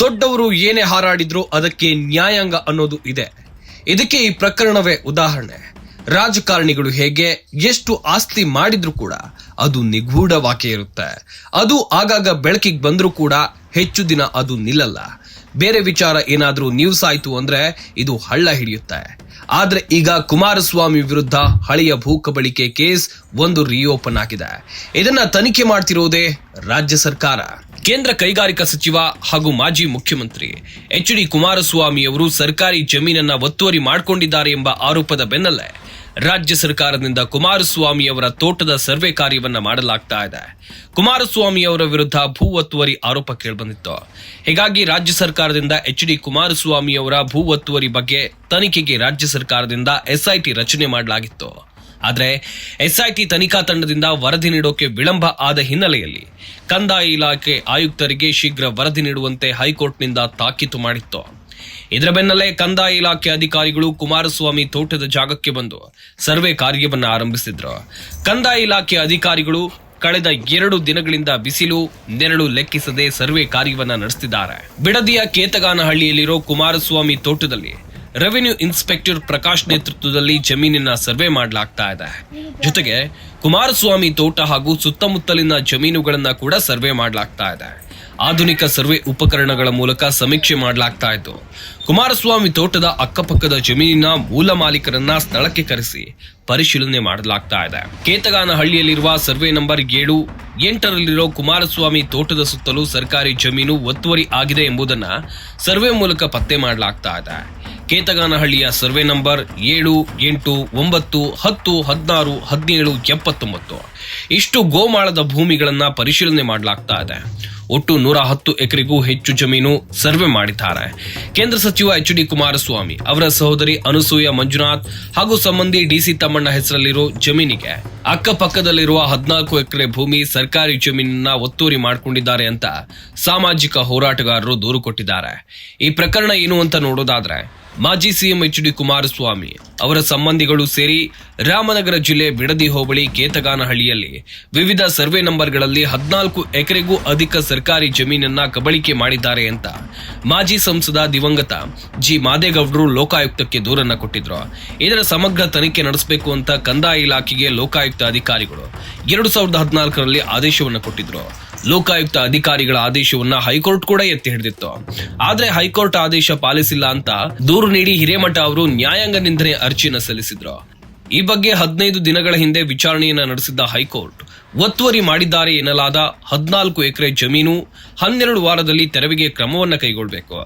ದೊಡ್ಡವರು ಏನೇ ಹಾರಾಡಿದ್ರು ಅದಕ್ಕೆ ನ್ಯಾಯಾಂಗ ಅನ್ನೋದು ಇದೆ. ಇದಕ್ಕೆ ಈ ಪ್ರಕರಣವೇ ಉದಾಹರಣೆ. ರಾಜಕಾರಣಿಗಳು ಹೇಗೆ, ಎಷ್ಟು ಆಸ್ತಿ ಮಾಡಿದ್ರು ಕೂಡ ಅದು ನಿಗೂಢವಾಗೇ ಇರುತ್ತೆ. ಅದು ಆಗಾಗ ಬೆಳಕಿಗೆ ಬಂದರೂ ಕೂಡ ಹೆಚ್ಚು ದಿನ ಅದು ನಿಲ್ಲಲ್ಲ. ಬೇರೆ ವಿಚಾರ ಏನಾದರೂ ನ್ಯೂಸ್ ಆಯಿತು ಅಂದ್ರೆ ಇದು ಹಳ್ಳ ಹಿಡಿಯುತ್ತೆ. ಆದ್ರೆ ಈಗ ಕುಮಾರಸ್ವಾಮಿ ವಿರುದ್ಧ ಹಳೆಯ ಭೂಕಬಳಿಕೆ ಕೇಸ್ ಒಂದು ರಿಓಪನ್ ಆಗಿದೆ. ಇದನ್ನ ತನಿಖೆ ಮಾಡ್ತಿರೋದೇ ರಾಜ್ಯ ಸರ್ಕಾರ. ಕೇಂದ್ರ ಕೈಗಾರಿಕಾ ಸಚಿವ ಹಾಗೂ ಮಾಜಿ ಮುಖ್ಯಮಂತ್ರಿ ಎಚ್ ಡಿ ಕುಮಾರಸ್ವಾಮಿ ಅವರು ಸರ್ಕಾರಿ ಜಮೀನನ್ನ ಒತ್ತುವರಿ ಮಾಡಿಕೊಂಡಿದ್ದಾರೆ ಎಂಬ ಆರೋಪದ ಬೆನ್ನಲ್ಲೇ ರಾಜ್ಯ ಸರ್ಕಾರದಿಂದ ಕುಮಾರಸ್ವಾಮಿ ಅವರ ತೋಟದ ಸರ್ವೆ ಕಾರ್ಯವನ್ನ ಮಾಡಲಾಗ್ತಾ ಇದೆ. ಕುಮಾರಸ್ವಾಮಿ ಅವರ ವಿರುದ್ಧ ಭೂ ಒತ್ತುವರಿ ಆರೋಪ ಕೇಳಿಬಂದಿತ್ತು. ಹೀಗಾಗಿ ರಾಜ್ಯ ಸರ್ಕಾರದಿಂದ ಎಚ್ ಡಿ ಕುಮಾರಸ್ವಾಮಿ ಅವರ ಭೂ ಒತ್ತುವರಿ ಬಗ್ಗೆ ತನಿಖೆಗೆ ರಾಜ್ಯ ಸರ್ಕಾರದಿಂದ ಎಸ್ಐಟಿ ರಚನೆ ಮಾಡಲಾಗಿತ್ತು. ಆದರೆ ಎಸ್ಐಟಿ ತನಿಖಾ ತಂಡದಿಂದ ವರದಿ ನೀಡೋಕೆ ವಿಳಂಬ ಆದ ಹಿನ್ನೆಲೆಯಲ್ಲಿ ಕಂದಾಯ ಇಲಾಖೆ ಆಯುಕ್ತರಿಗೆ ಶೀಘ್ರ ವರದಿ ನೀಡುವಂತೆ ಹೈಕೋರ್ಟ್ನಿಂದ ತಾಕೀತು ಮಾಡಿತ್ತು. ಇದರ ಬೆನ್ನಲ್ಲೇ ಕಂದಾಯ ಇಲಾಖೆ ಅಧಿಕಾರಿಗಳು ಕುಮಾರಸ್ವಾಮಿ ತೋಟದ ಜಾಗಕ್ಕೆ ಬಂದು ಸರ್ವೆ ಕಾರ್ಯವನ್ನು ಆರಂಭಿಸಿದ್ರು. ಕಂದಾಯ ಇಲಾಖೆ ಅಧಿಕಾರಿಗಳು ಕಳೆದ ಎರಡು ದಿನಗಳಿಂದ ಬಿಸಿಲು, ನೆರಳು ಲೆಕ್ಕಿಸದೆ ಸರ್ವೆ ಕಾರ್ಯವನ್ನು ನಡೆಸುತ್ತಿದ್ದಾರೆ ಬಿಡದಿಯ ಕೇತಗಾನಹಳ್ಳಿಯಲ್ಲಿರೋ ಕುಮಾರಸ್ವಾಮಿ ತೋಟದಲ್ಲಿ ರೆವಿನ್ಯೂ ಇನ್ಸ್ಪೆಕ್ಟರ್ ಪ್ರಕಾಶ್ ನೇತೃತ್ವದಲ್ಲಿ ಜಮೀನಿನ ಸರ್ವೆ ಮಾಡಲಾಗ್ತಾ ಇದೆ. ಜೊತೆಗೆ ಕುಮಾರಸ್ವಾಮಿ ತೋಟ ಹಾಗೂ ಸುತ್ತಮುತ್ತಲಿನ ಜಮೀನುಗಳನ್ನು ಕೂಡ ಸರ್ವೆ ಮಾಡಲಾಗ್ತಾ ಇದೆ. ಆಧುನಿಕ ಸರ್ವೆ ಉಪಕರಣಗಳ ಮೂಲಕ ಸಮೀಕ್ಷೆ ಮಾಡಲಾಗ್ತಾ ಇತ್ತು. ಕುಮಾರಸ್ವಾಮಿ ತೋಟದ ಅಕ್ಕಪಕ್ಕದ ಜಮೀನಿನ ಮೂಲ ಮಾಲೀಕರನ್ನ ಸ್ಥಳಕ್ಕೆ ಕರೆಸಿ ಪರಿಶೀಲನೆ ಮಾಡಲಾಗ್ತಾ ಇದೆ. ಕೇತಗಾನಹಳ್ಳಿಯಲ್ಲಿರುವ ಸರ್ವೆ ನಂಬರ್ ಏಳು, ಎಂಟರಲ್ಲಿರೋ ಕುಮಾರಸ್ವಾಮಿ ತೋಟದ ಸುತ್ತಲೂ ಸರ್ಕಾರಿ ಜಮೀನು ಒತ್ತುವರಿ ಆಗಿದೆ ಎಂಬುದನ್ನ ಸರ್ವೆ ಮೂಲಕ ಪತ್ತೆ ಮಾಡಲಾಗ್ತಾ ಇದೆ. ಕೇತಗಾನಹಳ್ಳಿಯ ಸರ್ವೆ ನಂಬರ್ ಏಳು, ಎಂಟು, ಒಂಬತ್ತು, ಹತ್ತು, ಹದಿನಾರು, ಹದಿನೇಳು, ಎಪ್ಪತ್ತೊಂಬತ್ತು. ಇಷ್ಟು ಗೋಮಾಳದ ಭೂಮಿಗಳನ್ನ ಪರಿಶೀಲನೆ ಮಾಡಲಾಗ್ತಾ ಇದೆ. ಒಟ್ಟು ನೂರ ಹತ್ತು ಎಕರೆಗೂ ಹೆಚ್ಚು ಜಮೀನು ಸರ್ವೆ ಮಾಡಿದ್ದಾರೆ. ಕೇಂದ್ರ ಸಚಿವ ಎಚ್ ಡಿ ಕುಮಾರಸ್ವಾಮಿ ಅವರ ಸಹೋದರಿ ಅನುಸೂಯ ಮಂಜುನಾಥ್ ಹಾಗೂ ಸಂಬಂಧಿ ಡಿಸಿ ತಮ್ಮಣ್ಣ ಹೆಸರಲ್ಲಿರೋ ಜಮೀನಿಗೆ ಅಕ್ಕಪಕ್ಕದಲ್ಲಿರುವ ಹದಿನಾಲ್ಕು ಎಕರೆ ಭೂಮಿ ಸರ್ಕಾರಿ ಜಮೀನನ್ನ ಒತ್ತುವರಿ ಮಾಡಿಕೊಂಡಿದ್ದಾರೆ ಅಂತ ಸಾಮಾಜಿಕ ಹೋರಾಟಗಾರರು ದೂರು ಕೊಟ್ಟಿದ್ದಾರೆ. ಈ ಪ್ರಕರಣ ಏನು ಅಂತ ನೋಡೋದಾದ್ರೆ ಮಾಜಿ ಸಿಎಂ ಎಚ್ ಡಿ ಕುಮಾರಸ್ವಾಮಿ ಅವರ ಸಂಬಂಧಿಗಳು ಸೇರಿ ರಾಮನಗರ ಜಿಲ್ಲೆ ಬಿಡದಿ ಹೋಬಳಿ ಕೇತಗಾನಹಳ್ಳಿಯಲ್ಲಿ ವಿವಿಧ ಸರ್ವೆ ನಂಬರ್ಗಳಲ್ಲಿ ಹದಿನಾಲ್ಕು ಎಕರೆಗೂ ಅಧಿಕ ಸರ್ಕಾರಿ ಜಮೀನನ್ನ ಕಬಳಿಕೆ ಮಾಡಿದ್ದಾರೆ ಅಂತ ಮಾಜಿ ಸಂಸದ ದಿವಂಗತ ಜಿ ಮಾದೇಗೌಡರು ಲೋಕಾಯುಕ್ತಕ್ಕೆ ದೂರನ್ನ ಕೊಟ್ಟಿದ್ರು. ಇದರ ಸಮಗ್ರ ತನಿಖೆ ನಡೆಸಬೇಕು ಅಂತ ಕಂದಾಯ ಇಲಾಖೆಗೆ ಲೋಕಾಯುಕ್ತ ಅಧಿಕಾರಿಗಳು ಎರಡು ಸಾವಿರದ ಹದಿನಾಲ್ಕರಲ್ಲಿ ಆದೇಶವನ್ನು ಕೊಟ್ಟಿದ್ರು. ಲೋಕಾಯುಕ್ತ ಅಧಿಕಾರಿಗಳ ಆದೇಶವನ್ನ ಹೈಕೋರ್ಟ್ ಕೂಡ ಎತ್ತಿ ಹಿಡಿದಿತ್ತು. ಆದ್ರೆ ಹೈಕೋರ್ಟ್ ಆದೇಶ ಪಾಲಿಸಿಲ್ಲ ಅಂತ ದೂರು ನೀಡಿ ಹಿರೇಮಠ ಅವರು ನ್ಯಾಯಾಂಗ ನಿಂದನೆ ಅರ್ಜಿಯನ್ನ ಸಲ್ಲಿಸಿದ್ರು. ಈ ಬಗ್ಗೆ ಹದಿನೈದು ದಿನಗಳ ಹಿಂದೆ ವಿಚಾರಣೆಯನ್ನ ನಡೆಸಿದ್ದ ಹೈಕೋರ್ಟ್, ಒತ್ತುವರಿ ಮಾಡಿದ್ದಾರೆ ಎನ್ನಲಾದ ಹದಿನಾಲ್ಕು ಎಕರೆ ಜಮೀನು ಹನ್ನೆರಡು ವಾರದಲ್ಲಿ ತೆರವಿಗೆ ಕ್ರಮವನ್ನ ಕೈಗೊಳ್ಳಬೇಕು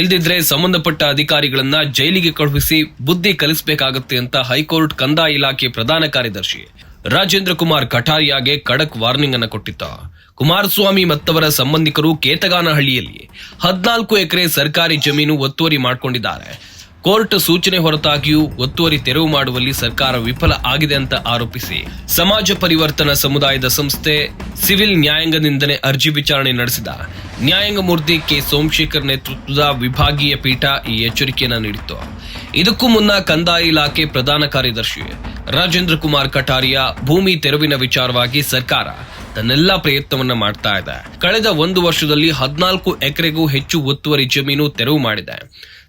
ಇಲ್ದಿದ್ರೆ ಸಂಬಂಧಪಟ್ಟ ಅಧಿಕಾರಿಗಳನ್ನ ಜೈಲಿಗೆ ಕಳುಹಿಸಿ ಬುದ್ಧಿ ಕಲಿಸಬೇಕಾಗುತ್ತೆ ಅಂತ ಹೈಕೋರ್ಟ್ ಕಂದಾಯ ಇಲಾಖೆ ಪ್ರಧಾನ ಕಾರ್ಯದರ್ಶಿ ರಾಜೇಂದ್ರ ಕುಮಾರ್ ಕಠಾರಿಯಾಗೆ ಖಡಕ್ ವಾರ್ನಿಂಗ್ ಅನ್ನು ಕೊಟ್ಟಿತ್ತ. ಕುಮಾರಸ್ವಾಮಿ ಮತ್ತವರ ಸಂಬಂಧಿಕರು ಕೇತಗಾನಹಳ್ಳಿಯಲ್ಲಿ ಹದಿನಾಲ್ಕು ಎಕರೆ ಸರ್ಕಾರಿ ಜಮೀನು ಒತ್ತುವರಿ ಮಾಡಿಕೊಂಡಿದ್ದಾರೆ. ಕೋರ್ಟ್ ಸೂಚನೆ ಹೊರತಾಗಿಯೂ ಒತ್ತುವರಿ ತೆರವು ಮಾಡುವಲ್ಲಿ ಸರ್ಕಾರ ವಿಫಲ ಆಗಿದೆ ಅಂತ ಆರೋಪಿಸಿ ಸಮಾಜ ಪರಿವರ್ತನಾ ಸಮುದಾಯದ ಸಂಸ್ಥೆ ಸಿವಿಲ್ ನ್ಯಾಯಾಂಗ ನಿಂದನೆ ಅರ್ಜಿ ವಿಚಾರಣೆ ನಡೆಸಿದ ನ್ಯಾಯಾಂಗಮೂರ್ತಿ ಕೆ. ಸೋಮಶೇಖರ್ ನೇತೃತ್ವದ ವಿಭಾಗೀಯ ಪೀಠ ಈ ಎಚ್ಚರಿಕೆಯನ್ನು ನೀಡಿತ್ತು. ಇದಕ್ಕೂ ಮುನ್ನ ಕಂದಾಯ ಇಲಾಖೆ ಪ್ರಧಾನ ಕಾರ್ಯದರ್ಶಿ ರಾಜೇಂದ್ರ ಕುಮಾರ್ ಕಟಾರಿಯಾ ಭೂಮಿ ತೆರವಿನ ವಿಚಾರವಾಗಿ ಸರ್ಕಾರ ತನ್ನೆಲ್ಲಾ ಪ್ರಯತ್ನವನ್ನ ಮಾಡ್ತಾ ಇದೆ. ಕಳೆದ ಒಂದು ವರ್ಷದಲ್ಲಿ ಹದಿನಾಲ್ಕು ಎಕರೆಗೂ ಹೆಚ್ಚು ಒತ್ತುವರಿ ಜಮೀನು ತೆರವು ಮಾಡಿದೆ.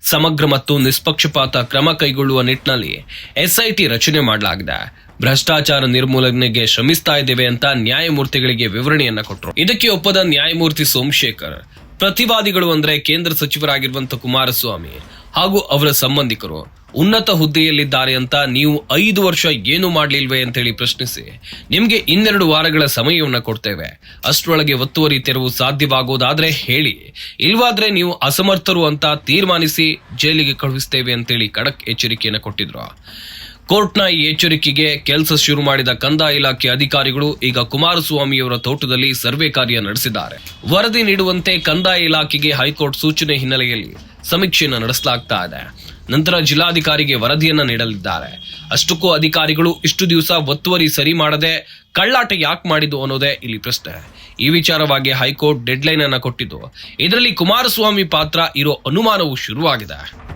ಸಮಗ್ರ ಮತ್ತು ನಿಷ್ಪಕ್ಷಪಾತ ಕ್ರಮ ಕೈಗೊಳ್ಳುವ ನಿಟ್ಟಿನಲ್ಲಿ ಎಸ್ಐಟಿ ರಚನೆ ಮಾಡಲಾಗಿದೆ. ಭ್ರಷ್ಟಾಚಾರ ನಿರ್ಮೂಲನೆಗೆ ಶ್ರಮಿಸ್ತಾ ಇದ್ದೇವೆ ಅಂತ ನ್ಯಾಯಮೂರ್ತಿಗಳಿಗೆ ವಿವರಣೆಯನ್ನ ಕೊಟ್ಟರು ಇದಕ್ಕೆ ಒಪ್ಪದ ನ್ಯಾಯಮೂರ್ತಿ ಸೋಮಶೇಖರ್, ಪ್ರತಿವಾದಿಗಳು ಅಂದ್ರೆ ಕೇಂದ್ರ ಸಚಿವರಾಗಿರುವಂತ ಕುಮಾರಸ್ವಾಮಿ ಹಾಗೂ ಅವರ ಸಂಬಂಧಿಕರು, ಉನ್ನತ ಹುದ್ದೆಯಲ್ಲಿದ್ದಾರೆ ಅಂತ ನೀವು ಐದು ವರ್ಷ ಏನು ಮಾಡ್ಲಿಲ್ವೇ ಅಂತೇಳಿ ಪ್ರಶ್ನಿಸಿ, ನಿಮ್ಗೆ ಇನ್ನೆರಡು ವಾರಗಳ ಸಮಯವನ್ನು ಕೊಡ್ತೇವೆ. ಅಷ್ಟರೊಳಗೆ ಒತ್ತುವರಿ ತೆರವು ಸಾಧ್ಯವಾಗೋದಾದ್ರೆ ಹೇಳಿ. ಇಲ್ವಾದ್ರೆ ನೀವು ಅಸಮರ್ಥರು ಅಂತ ತೀರ್ಮಾನಿಸಿ ಜೈಲಿಗೆ ಕಳುಹಿಸ್ತೇವೆ ಅಂತೇಳಿ ಖಡಕ್ ಎಚ್ಚರಿಕೆಯನ್ನು ಕೊಟ್ಟಿದ್ರು. ಕೋರ್ಟ್ನ ಈ ಎಚ್ಚರಿಕೆಗೆ ಕೆಲಸ ಶುರು ಮಾಡಿದ ಕಂದಾಯ ಇಲಾಖೆ ಅಧಿಕಾರಿಗಳು ಈಗ ಕುಮಾರಸ್ವಾಮಿಯವರ ತೋಟದಲ್ಲಿ ಸರ್ವೆ ಕಾರ್ಯ ನಡೆಸಿದ್ದಾರೆ. ವರದಿ ನೀಡುವಂತೆ ಕಂದಾಯ ಇಲಾಖೆಗೆ ಹೈಕೋರ್ಟ್ ಸೂಚನೆ ಹಿನ್ನೆಲೆಯಲ್ಲಿ ಸಮೀಕ್ಷೆಯನ್ನು ನಡೆಸಲಾಗ್ತಾ ಇದೆ. ನಂತರ ಜಿಲ್ಲಾಧಿಕಾರಿಗೆ ವರದಿಯನ್ನ ನೀಡಲಿದ್ದಾರೆ. ಅಷ್ಟಕ್ಕೂ ಅಧಿಕಾರಿಗಳು ಇಷ್ಟು ದಿವಸ ಒತ್ತುವರಿ ಸರಿ ಮಾಡದೆ ಕಳ್ಳಾಟ ಯಾಕೆ ಮಾಡಿದ್ದು ಅನ್ನೋದೇ ಇಲ್ಲಿ ಪ್ರಶ್ನೆ. ಈ ವಿಚಾರವಾಗಿ ಹೈಕೋರ್ಟ್ ಡೆಡ್ಲೈನ್ ಅನ್ನ ಕೊಟ್ಟಿದ್ದು. ಇದರಲ್ಲಿ ಕುಮಾರಸ್ವಾಮಿ ಪಾತ್ರ ಇರೋ ಅನುಮಾನವು ಶುರುವಾಗಿದೆ.